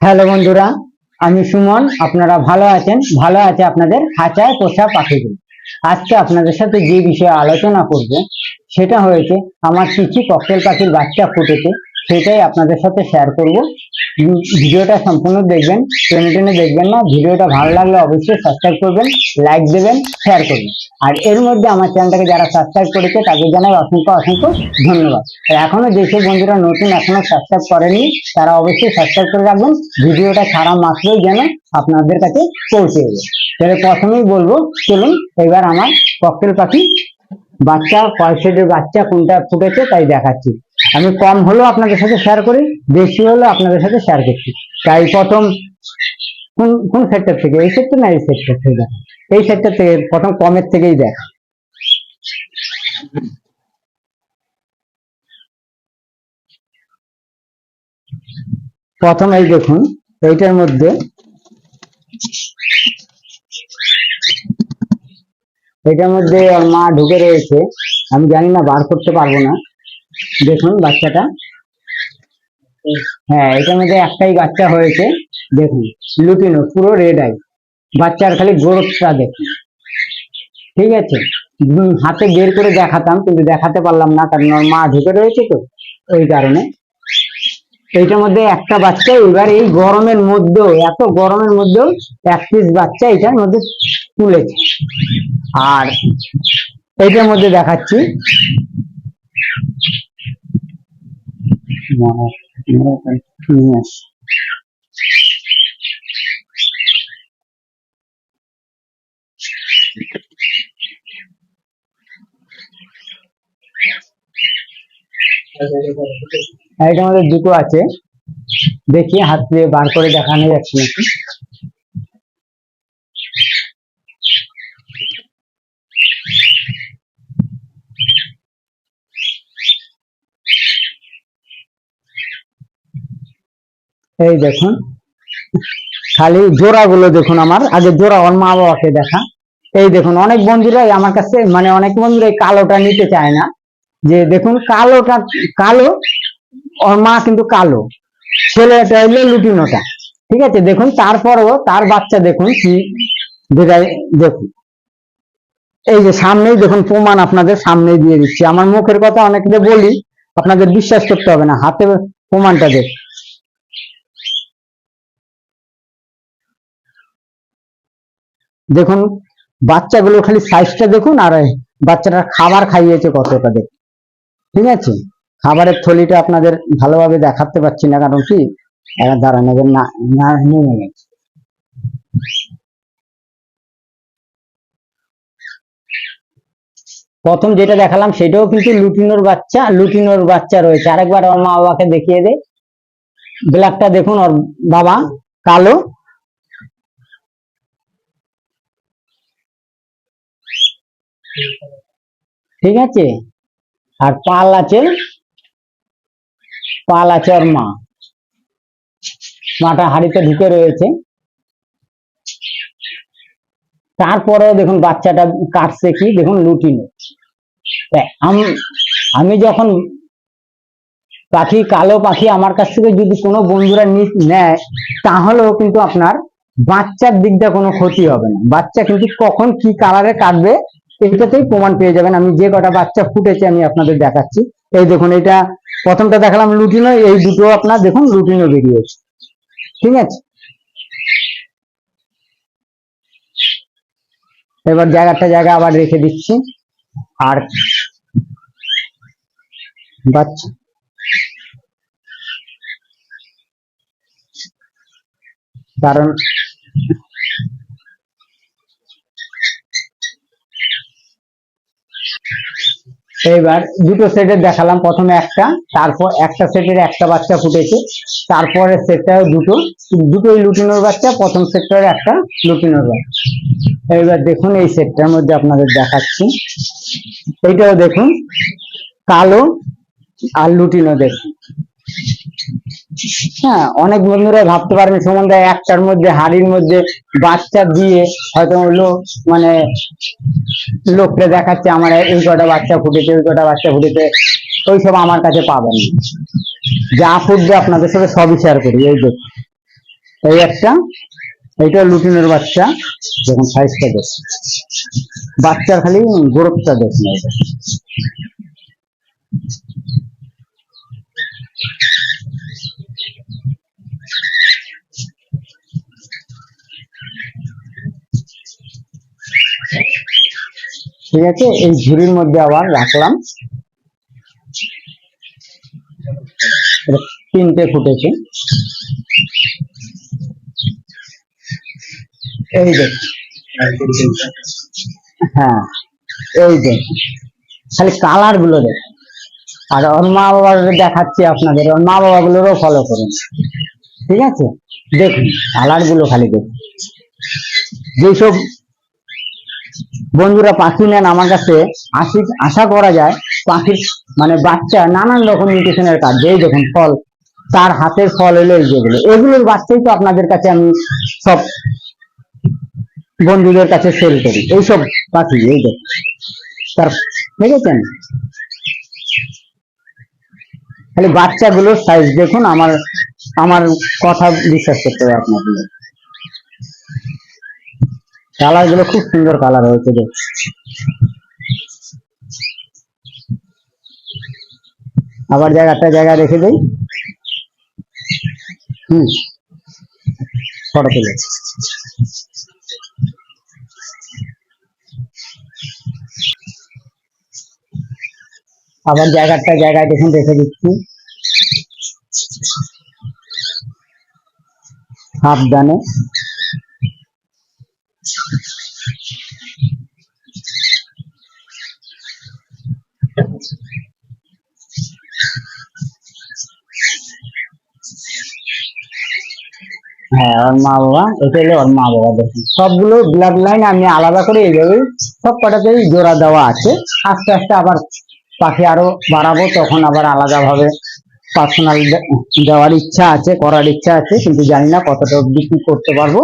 Hello বন্ধুরা, আমি সুমন, আপনারা ভালো আছেন? ভালো আছে আপনাদের হাঁচায় পোষা পাখিগুলো। আজকে আপনাদের সাথে যে বিষয়ে আলোচনা করব, সেটা হয়েছে, আমার কিছু ককটেল পাখির বাচ্চা ফুটেছে। সেটাই আপনাদের সাথে শেয়ার করব। ভিডিওটা সম্পূর্ণ দেখবেন, টেনে টেনে দেখবেন না। ভিডিওটা ভালো লাগলে অবশ্যই সাবস্ক্রাইব করবেন লাইক দেবেন শেয়ার করবেন। আর এর মধ্যে আমার চ্যানেলটাকে যারা সাবস্ক্রাইব করেছে, তাদের জানাই অসংখ্য অসংখ্য ধন্যবাদ। আর এখনও যেসব বন্ধুরা নতুন, এখনও সাবস্ক্রাইব করেনি, তারা অবশ্যই সাবস্ক্রাইব করে রাখবেন। ভিডিওটা ছাড়া মাত্রই যেন আপনাদের কাছে পৌঁছে যাবে তাহলে প্রথমেই বলব, চলুন এবার আমার ককটেল পাখি বাচ্চা কয় বাচ্চা কোনটা ফুটেছে তাই দেখাচ্ছি। আমি কম হলেও আপনাদের সাথে শেয়ার করি, বেশি হলেও আপনাদের সাথে শেয়ার করছি। তাই প্রথম কোন কোন সেক্টর থেকে? এই সেক্টর না এই সেক্টর থেকে? দেখা এই সেক্টর থেকে, প্রথম কমের থেকেই দেখা। প্রথম এই দেখুন, এইটার মধ্যে এটার মধ্যে মা ঢুকে রয়েছে। আমি জানি না বার করতে পারব না। দেখুন বাচ্চাটা। হ্যাঁ এটার মধ্যে একটাই বাচ্চা হয়েছে। দেখুন, লুটিনো, পুরো রেড আই বাচ্চার খালি গ্রোথটা দেখুন। ঠিক আছে? হাতে বের করে দেখাতাম, কিন্তু দেখাতে পারলাম না, কারণ ওর মা ঢুকে রয়েছে তো, ওই কারণে। এইটার মধ্যে একটা বাচ্চা, এবার এই গরমের মধ্যেও, এত গরমের মধ্যেও এক পিস বাচ্চা এটার মধ্যে তুলেছে। আর এইটার মধ্যে দেখাচ্ছি নিয়ে আসি। এটা আমাদের দুটো আছে দেখি হাত দিয়ে বার করে দেখানো যাচ্ছে নাকি এই দেখুন। খালি জোড়াগুলো দেখুন আমার। আগে জোড়া ওর মা বাবাকে দেখা। এই দেখুন, অনেক বন্ধুরাই আমার কাছে মানে অনেক বন্ধুরাই কালোটা নিতে চায় না। যে দেখুন, কালোটা, কালো, ওর মা কিন্তু কালো। ছেলেটা হইল লুটিনোটা। ঠিক আছে, দেখুন, তারপরও তার বাচ্চা দেখুন কি দেখুন। এই যে সামনেই দেখুন, প্রমাণ আপনাদের সামনেই দিয়ে দিচ্ছি। আমার মুখের কথা অনেককে বলি, আপনাদের বিশ্বাস করতে হবে না। হাতে প্রমাণটা দেখ দেখুন, বাচ্চাগুলো খালি সাইজটা দেখুন আর এই বাচ্চাটার খাবার খাইয়েছে কতটা দেখুন। ঠিক আছে? খাবারের থলিটা আপনাদের ভালোভাবে দেখাতে পারছি না, কারণ কি? না গেছে। প্রথম যেটা দেখালাম, সেটাও কিন্তু লুটিনোর বাচ্চা লুটিনোর বাচ্চা রয়েছে। আরেকবার ওর মা বাবাকে দেখিয়ে দে ব্ল্যাকটা দেখুন, ওর বাবা কালো। ঠিক আছে? আর পাল আছে? পাল আছে ওর মা। মাটা হাড়িতে ঢুকে রয়েছে। তারপরেও দেখুন বাচ্চাটা কাটছে কি, দেখুন লুটিনো আমি যখন পাখি, কালো পাখি আমার কাছ থেকে যদি কোনো বন্ধুরা নেয়, তাহলেও কিন্তু আপনার বাচ্চার দিকটা কোনো ক্ষতি হবে না। বাচ্চা কিন্তু কখন কি কালারে কাটবে এটাতেই প্রমাণ পেয়ে যাবেন। আমি যে কটা বাচ্চা ফুটেছে আমি আপনাদের দেখাচ্ছি। এই দেখুন, এটা প্রথমটা দেখালাম লুটিনো, এই দুটো আপনার দেখুন লুটিনো বেরিয়েছে। ঠিক আছে? এবার জায়গাটা জায়গা আবার রেখে দিচ্ছি। আর বাচ্চা। কারণ এইবার দুটো সেটের দেখালাম। প্রথমে একটা, তারপর একটা সেটের একটা বাচ্চা ফুটেছে। তারপরে সেটটাও দুটো। দুটোই লুটিনোর বাচ্চা, প্রথম সেক্টরে একটা লুটিনোর বাচ্চা। এইবার দেখুন এই সেটটার মধ্যে আপনাদের দেখাচ্ছি। এইটাও দেখুন, কালো আর লুটিনো দেখুন। হ্যাঁ অনেক বন্ধুরা ভাবতে পারেন সম্বন্ধে একটার মধ্যে, হাড়ির মধ্যে বাচ্চা দিয়ে হয়তো লোক মানে লোককে দেখাচ্ছে, আমার এই কটা বাচ্চা ফুটেছে, ওই কটা বাচ্চা ফুটেছে। ওইসব আমার কাছে পাবেন যা ফুটবে আপনাদের সাথে সবই শেয়ার করি, এই দেখুন এই একটা, এইটা লুটিনের বাচ্চা, দেখুন সাইজটা দেখ বাচ্চার খালি গ্রোথটা দেখুন। ঠিক আছে? এই ঝুড়ির মধ্যে আবার রাখলাম। তিনটে ফুটেছে। এই দেখ হ্যাঁ এই দেখ খালি কালারগুলো দেখ। আর ওর মা বাবার দেখাচ্ছি আপনাদের। ওর মা বাবা গুলোরও ফলো করুন। ঠিক আছে? দেখুন কালারগুলো খালি দেখুন। যেসব বন্ধুরা, পাখি নেন আমার কাছে। আসি, আশা করা যায় পাখির মানে বাচ্চা নানান রকম নিউট্রিশনের কাজ। এই দেখুন ফল, তার হাতের ফল এই যেগুলো এগুলোর বাচ্চাই তো আপনাদের কাছে আমি সব বন্ধুদের কাছে সেল করি। এইসব পাখি, এই দেখুন তার, দেখেছেন? খালি বাচ্চাগুলোর সাইজ দেখুন, আমার আমার কথা বিশ্বাস করতে হবে আপনাদের। কালারগুলো খুব সুন্দর কালার হয়েছে দেখ আবার জায়গাটা জায়গা রেখে দেই। হুম। ফটো তুলে। আবার জায়গাটা জায়গায় দেখুন, রেখে দিচ্ছি। সাবধানে। হ্যাঁ ওর মা বাবা এটা হলো ওর মা বাবা, দেখুন। সবগুলো ব্লাড লাইন আমি আলাদা করে এইভাবেই সব কটাতেই জোড়া দেওয়া আছে। আস্তে আস্তে আবার পাখি আরও বাড়াবো, তখন আবার পার্সোনাল দেওয়ার ইচ্ছা আছে, করার ইচ্ছা আছে, কিন্তু জানি না কতটা কি করতে পারব।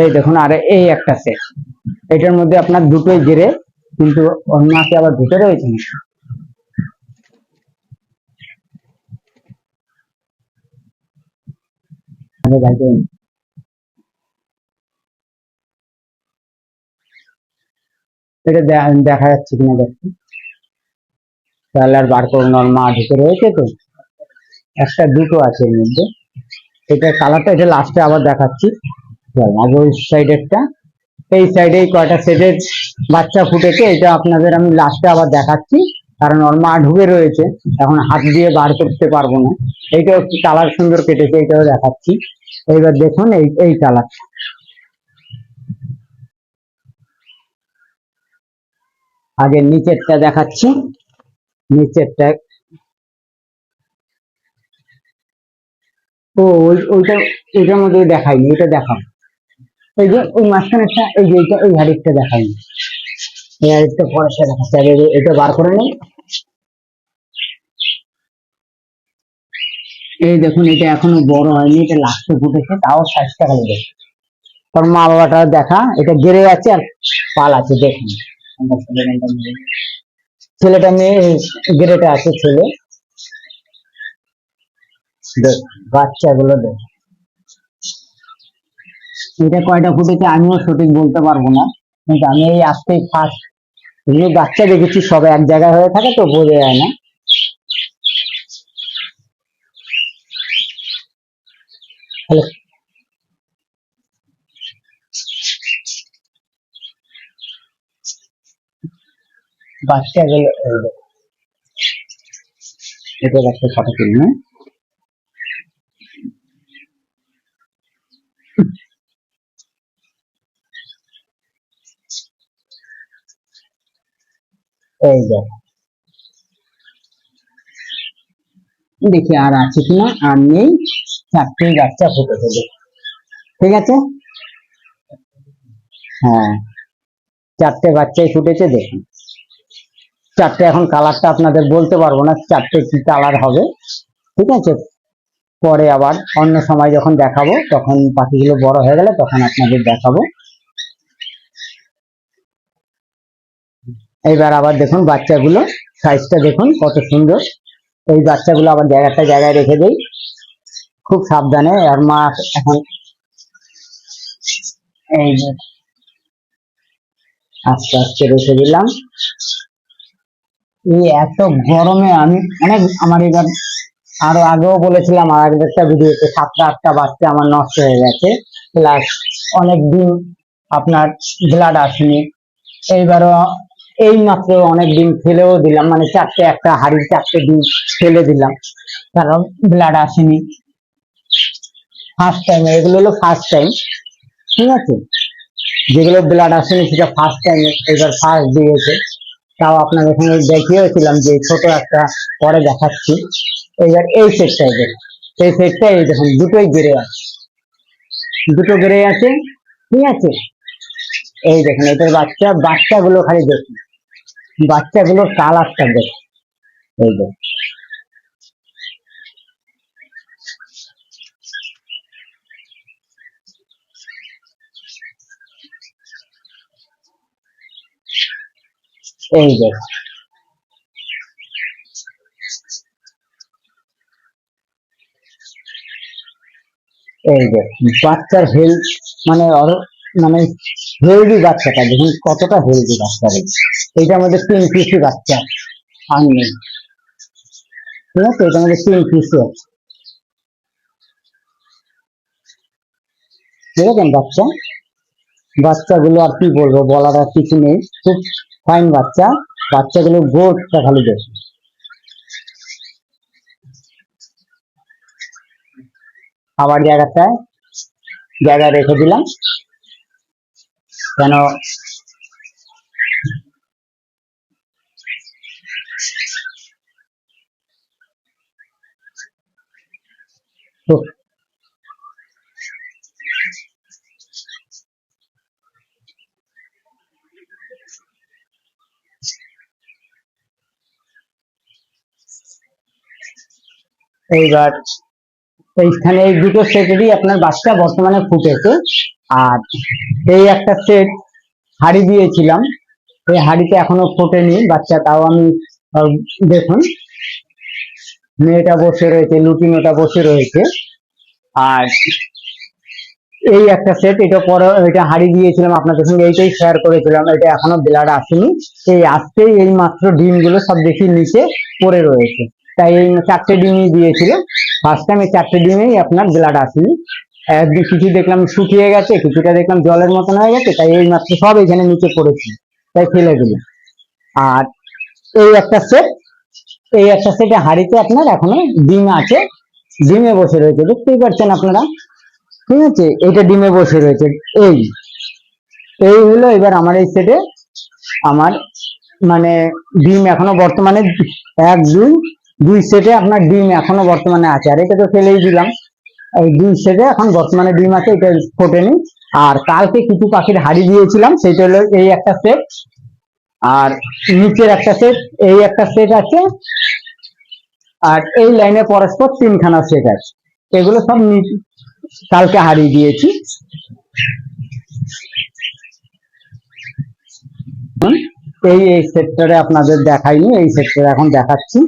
এই দেখুন, আর এই একটা সেট এটার মধ্যে আপনার দুটোই জেরে কিন্তু ওর মাকে আবার দুটো রয়েছে না এটা দেখা যাচ্ছে কিনা দেখছি। তাহলে আর বার করুন মা ঢুকে রয়েছে তো। একটা, দুটো আছে এর মধ্যে। এটা কালারটা এটা লাস্টে আবার দেখাচ্ছি। ওই সাইডেরটা এই সাইডে কয়টা সেটের বাচ্চা ফুটেছে, এটা আপনাদের আমি লাস্টে আবার দেখাচ্ছি। কারণ ওর মা ঢুকে রয়েছে, এখন হাত দিয়ে বার করতে পারব না। এইটাও একটু কালার সুন্দর কেটেছে, এটাও দেখাচ্ছি। এইবার দেখুন এই এই কালার আগে নিচেরটা দেখাচ্ছি। নিচেরটা ও, ওই ওইটা ওইটার মধ্যে দেখাইনি, এটা দেখাও। এই যে ওই মাঝখানেরটা এই যে এইটা এই হাড়িটা দেখাইনি এই হাড়িটা পরেরটা দেখাচ্ছে। এটা বার করে নেই এই দেখুন, এটা এখনও বড় হয়নি, এটা লাস্টে ফুটেছে, তাও সাইজটা খালি দেখুন তোর মা বাবাটা দেখা, এটা গেড়ে আছে আর পাল আছে, দেখুন। ছেলেটা মেয়ে, গেড়েটা আছে ছেলে। বাচ্চাগুলো দেখ। এটা কয়টা ফুটেছে আমিও সঠিক বলতে পারব না। কিন্তু আমি এই আজকেই ফার্স্ট এগুলো বাচ্চা দেখেছি, সব এক জায়গায় হয়ে থাকে তো বোঝা যায় না। হ্যালো। বাচ্চাগুলো এটা একটা ফটো তুলি হ্যাঁ এই দেখ দেখি আর আছে কিনা, আর নেই। চারটে বাচ্চা ফুটেছে দেখ। ঠিক আছে? হ্যাঁ। চারটে বাচ্চাই ফুটেছে দেখুন চারটে এখন কালারটা আপনাদের বলতে পারব না, চারটে কি কালার হবে। ঠিক আছে? পরে আবার অন্য সময় যখন দেখাবো, তখন পাখিগুলো বড় হয়ে গেলে তখন আপনাদের দেখাবো। এইবার আবার দেখুন বাচ্চাগুলো সাইজটা দেখুন কত সুন্দর। এই বাচ্চাগুলো আবার জায়গাটা জায়গায় রেখে দেই। খুব সাবধানে আর মা এখন। এই যে, আস্তে আস্তে রেখে দিলাম। এই এত গরমে আমি অনেক, আমার এবার আরও আগেও বলেছিলাম, আর একটা ভিডিওতে সাতটা, আটটা বাচ্চা আমার নষ্ট হয়ে গেছে। প্লাস অনেক দিন আপনার ব্লাড আসেনি। এইবারও এই মাত্র অনেক দিন ফেলেও দিলাম মানে চারটে একটা হাড়ির চারটে দিন ফেলে দিলাম, কারণ ব্লাড আসেনি। ফার্স্ট টাইম এগুলো হলো ফার্স্ট টাইম ঠিক আছে? যেগুলো ব্লাড আসেনি, সেটা ফার্স্ট টাইম এবার ফার্স্ট দিয়েছে। তাও আপনার এখানে দেখিয়েছিলাম যে ছোট একটা পরে দেখাচ্ছি। এবার এই সেটটাই দেখুন, এই সেটটাই দেখুন, দুটোই গেড়ে আছে। দুটো গেড়ে আছে, ঠিক আছে? এই দেখুন এটার বাচ্চা, বাচ্চাগুলো খালি দেখুন। বাচ্চাগুলো কালারটা দেখুন এই দেখুন এই দেখুন এই যে বাচ্চার হেলথ মানে মানে হেলদি বাচ্চাটা, দেখুন কতটা হেলদি বাচ্চা রয়েছে এইটার মধ্যে তিন পিসি বাচ্চা আর নেই ঠিক আছে? এটার মধ্যে তিন পিসি। আছে দেখেন বাচ্চা? বাচ্চাগুলো আর কি বলব, বলার আর কিছু নেই। খুব ফাইন বাচ্চা। বাচ্চাগুলো গোটটা খালি দেখুন। আবার জায়গাটায়, জায়গা রেখে দিলাম। কেন এইবার এইখানে এই দুটো সেটেরই আপনার বাচ্চা বর্তমানে ফুটেছে। আর এই একটা সেট হাড়ি দিয়েছিলাম। এই হাড়িতে এখনও ফোটেনি, বাচ্চা, তাও আমি দেখুন। মেয়েটা বসে রয়েছে লুটি লুটিনোটা বসে রয়েছে। আর এই একটা সেট এটা পরে এটা হাড়ি দিয়েছিলাম আপনাদের সঙ্গে, এইটাই শেয়ার করেছিলাম, এটা এখনও ব্লাড আসেনি। এই আসতেই এই মাত্র ডিমগুলো সব দেখি নিচে পড়ে রয়েছে। তাই এই চারটে ডিমই দিয়েছিল ফার্স্ট টাইম এই চারটে ডিমেই আপনার ব্লাড আসেনি। কিছু দেখলাম শুকিয়ে গেছে, কিছুটা দেখলাম জলের মতন হয়ে গেছে, তাই এই মাত্র সব এখানে নিচে পড়েছে। তাই ফেলে দিলাম। আর এই একটা সেট এই একটা সেটে হাড়িতে আপনার এখনও ডিম আছে। ডিমে বসে রয়েছে দেখতেই পাচ্ছেন আপনারা? ঠিক আছে, এটা ডিমে বসে রয়েছে। এই এই হলো এবার আমার এই সেটে আমার মানে ডিম এখনও বর্তমানে এক, দুই দুই সেটে আপনার ডিম এখনও বর্তমানে আছে। আর এটা তো ফেলেই দিলাম। এই দুই সেটে এখন বর্তমানে ডিম আছে, এটা ফোটেনি। আর কালকে কিছু পাখির হাড়ি দিয়েছিলাম, সেটা হলো এই একটা সেট আর নিচের একটা সেট এই একটা সেট আছে, আর এই লাইনে পরস্পর তিনখানা সেট আছে। এগুলো সব কালকে হারিয়ে দিয়েছি। এই এই সেক্টরে আপনাদের দেখাইনি, এই সেক্টরে এখন দেখাচ্ছি।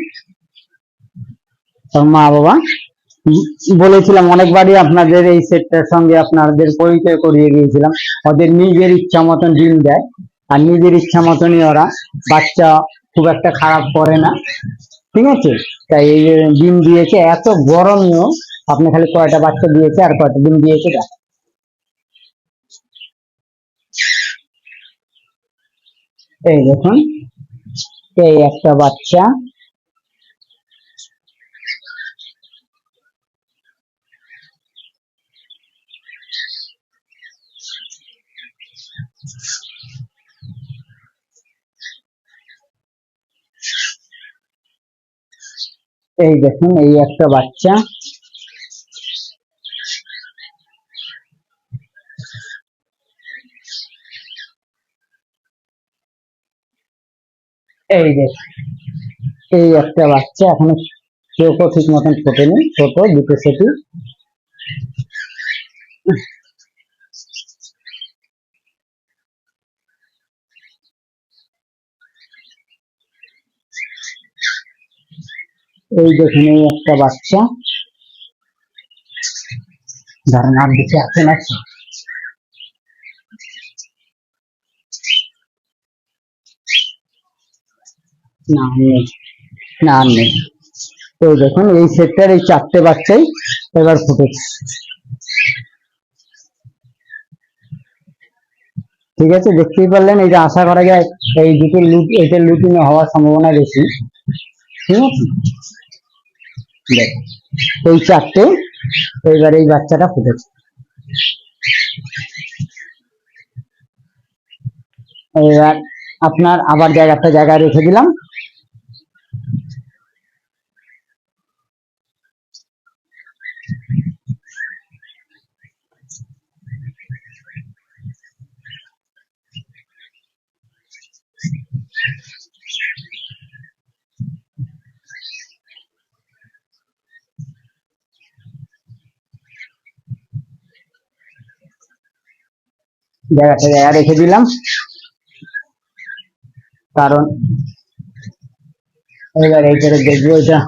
মা বাবা, বলেছিলাম অনেকবারই আপনাদের এই সেটটার সঙ্গে আপনাদের পরিচয় করিয়ে দিয়েছিলাম। ওদের নিজের ইচ্ছা মতন ডিম দেয়। আর নিজের ইচ্ছা মতনই ওরা বাচ্চা খুব একটা খারাপ করে না। ঠিক আছে? তাই এই যে ডিম দিয়েছে, এত গরমও আপনি খালি কয়টা বাচ্চা দিয়েছে আর কয়টা ডিম দিয়েছে দেখ। এই দেখুন, এই একটা বাচ্চা এই দেখুন, এই একটা বাচ্চা। এই দেখ এই একটা বাচ্চা, এখনও চোখও ঠিক মতন ফোটেনি ছোট, দুটো সেটি। এই দেখুন এই একটা বাচ্চা। ধরেন আর বেশি আছে নাকি? না নেই না নেই। তো দেখুন, এই সেটটার এই চারটে বাচ্চাই এবার ফুটেছে ঠিক আছে, দেখতেই পারলেন যে আশা করা যায়, এই দুটো লুট এটা লুটিং হওয়ার সম্ভাবনা বেশি। ঠিক আছে? দেখ এই চারটে এবার এই বাচ্চাটা ফুটেছে এবার আপনার আবার জায়গাটা জায়গায় রেখে দিলাম। জায়গাটা জায়গা রেখে দিলাম। কারণ এবার এইটারে দেখব এটা।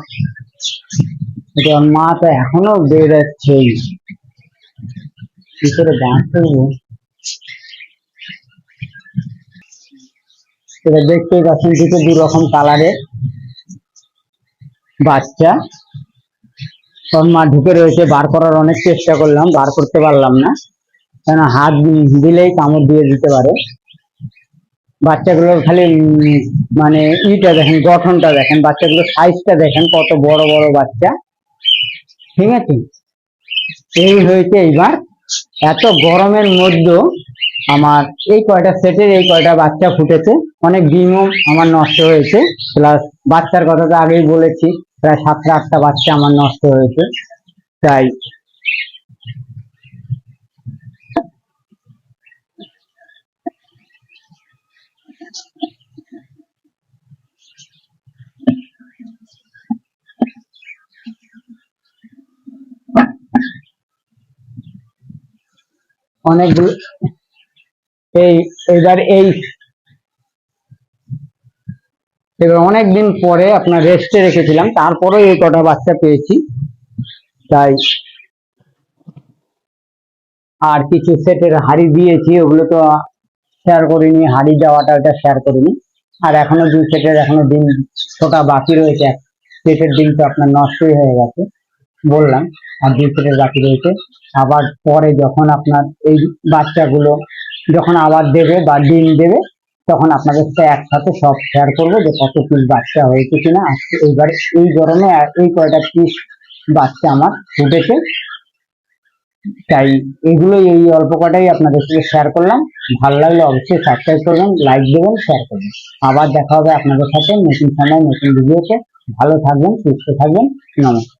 এটা মা তো এখনও বেরোচ্ছেই। কি করে গান করব দেখতেই পাচ্ছেন দুটো দু রকম কালারের বাচ্চা। ওর মা ঢুকে রয়েছে, বার করার অনেক চেষ্টা করলাম, বার করতে পারলাম না। কেন হাত দিলেই কামড় দিয়ে দিতে পারে। বাচ্চাগুলোর খালি মানে ইটা দেখেন, গঠনটা দেখেন, বাচ্চাগুলোর সাইজটা দেখেন, কত বড় বড় বাচ্চা। ঠিক আছে? এই হয়েছে এইবার এত গরমের মধ্যে আমার এই কয়টা সেটের এই কয়টা বাচ্চা ফুটেছে। অনেক ডিমও আমার নষ্ট হয়েছে। প্লাস বাচ্চার কথা তো আগেই বলেছি, প্রায় সাতটা, আটটা বাচ্চা আমার নষ্ট হয়েছে। তাই অনেকগুলো এই, এবার এই। এবার অনেকদিন পরে আপনার রেস্টে রেখেছিলাম তারপরে এই কটা বাচ্চা পেয়েছি। তাই আর কিছু সেটের হাড়ি দিয়েছি, ওগুলো তো শেয়ার করিনি, হাড়ি দেওয়াটা ওটা শেয়ার করিনি। আর এখনও দুই সেটের এখনও দিন ছোটা বাকি রয়েছে সেটের দিন তো আপনার নষ্টই হয়ে গেছে। বললাম আর সেটের বাকি রয়েছে। আবার পরে যখন আপনার এই বাচ্চাগুলো যখন আবার দেবে বা ডিম দেবে, তখন আপনাদের সাথে একসাথে সব শেয়ার করব যে কত পিস বাচ্চা হয়েছে কিনা। আজকে এইবার এই গরমে এই কয়টা পিস বাচ্চা আমার ফুটেছে। তাই এগুলো এই অল্প কটাই আপনাদের সাথে শেয়ার করলাম। ভালো লাগলে অবশ্যই সাবস্ক্রাইব করবেন লাইক দেবেন শেয়ার করবেন। আবার দেখা হবে আপনাদের সাথে নতুন সময়, নতুন ভিডিওতে ভালো থাকবেন, সুস্থ থাকবেন। নমস্কার।